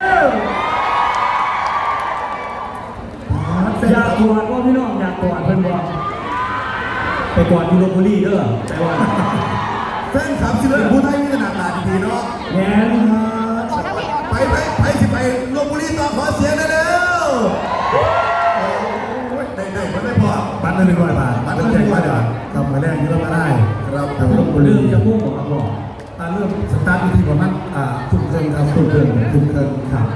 อยากกอดว่าพี่น้องอยากกอดเพิ่นบอกไปกอดยูโรบุรีเด้อแต่ว่าแฟนคลับศิลปินผู้ไทยมีขนาดตาดีๆเนาะแง่นไปไปไปสิไปลบบุรีต่อขอเสียงหน่อยเร็วโอ้ยได้ได้ไม่ได้พอบัตรละหนึ่งร้อยบาทบัตรละหนึ่งร้อยบาททำมาแรกเยอะมาได้ครับทางลบบุรีเรื่องจะพูดของครับบอกตาเริ่มสตาร์ทอยู่ที่ประมาณอ่าทุ่มครึ่ งครับทุ่มครึ่งทุ่มครึ่งครับ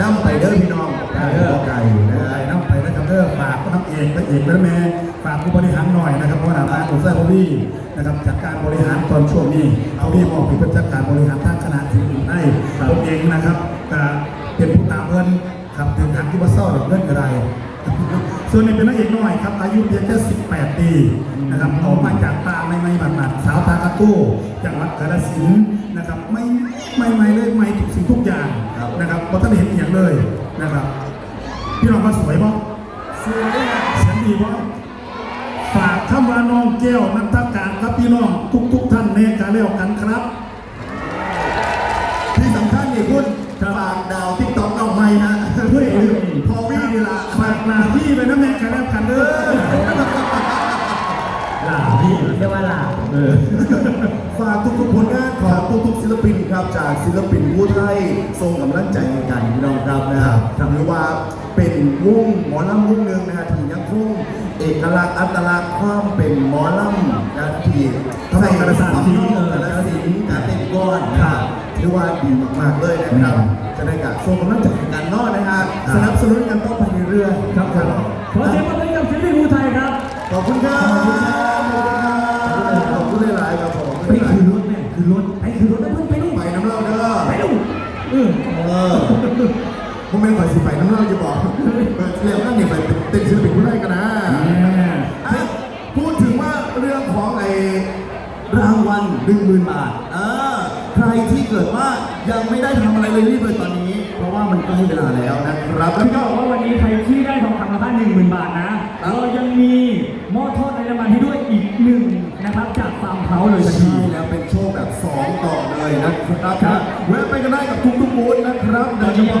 นั่งไปเด้อพี่น้องไก่ไก่นะไอ้น้ำไปนะครับเด้อฝากน้ำเอกพระเอกและแม่ฝากผู้บริหารหน่อยนะครับเพราะว่าทางอุตสาหกรรมพี่นะครับจัดการบริหารตอนช่วงนี้เขาพี่มอบเป็นผู้จัดการบริหารทางคณะที่อื่นให้ผมเองนะครับก็เป็นผู้ตามเงินครับถึงทางที่ว่าเศร้าหรือเงินอะไร ส่วนนี้เป็นนักเอกน้อยครับ อายุเพียงแค่ 18 ปีนะครับออกมาจากตาไม่ไม่หมาดๆสาวตากระตู้จังหวัดกาฬสินธุ์นะครับไม่ไม่ไม่เลยไม่ทุกสิ่งทุกอย่างนะครับเพราะท่านเห็นอย่างเลยนะครับ พี่น้องมาสวยป่ะสวยเสียงดีป่ะฝากคำว่าน้องแก้วนักการครับพี่น้องทุกทุกๆท่านแน่กาเลี้ยวกันครับ ที่สำคัญนี่คุณฝากดาวทิกต็อกน้องใหม่ฮะเฮ้ยพอวี่เวลาฝาก หนาพี่ไปนะแม่กาเลี้ยวกันเด้อหลาพี่เรียกว่าหลาเออฝากทุกๆผลงานของทุกๆศิลปินครับจากศิลปินผู้ไทยทรงกำลังใจให้กันพี่น้องครับนะครับหรือว่าเป็นวงหมอลำวงหนึ่งนะฮะที่ยังคงเอกลักษณ์อัตลักษณ์ความเป็นหมอลำนะที่ใส่กระสานสีเออกระสี ดีมากๆเลยนะครับจะได้กับทรงกำลังใจกันเนอกนะฮะสนับสนุนกันต่อไปเรื่อยๆครับผมขอเสียงปรบมือกับศิลปินภูไทยครับขอบคุณครับขอบคุณหลายๆครับผมไปคือรถแม่คือรถไปคือรถแล้วเพิ่งไปนู่นไปน้ำเล่าเด้อไปนู่นเออเออผมเป็นฝ่ายสิไปน้ำเล่าจะบอกเรียกว่าเนี่ยไปเต้นศิลปินผู้ได้กันนะอะพูดถึงว่าเรื่องของไอ้รางวัลหนึ่งหมื่นบาทเออ ใครที่เกิดว่ายังไม่ได้ทำอะไรเลยรีบเลยตอนนี้ เพราะว่ามันใกล้เวลาแล้วนะครับพี่ก็บอกว่าวันนี้ใครที่ได้ทองคำมูลค่าหนึ่งหมื่นบาทนะ เรายังมีหม้อทอดในน้ำมันให้ด้วยอีกหนึ่งนะครับ จากฟาร์มเฮาส์เลยทันที ใช่แล้วเป็นโชว์แบบ2ต่อเลยนะครับแวะไปกันได้กับทุกๆบูธนะครับโดยเฉพาะ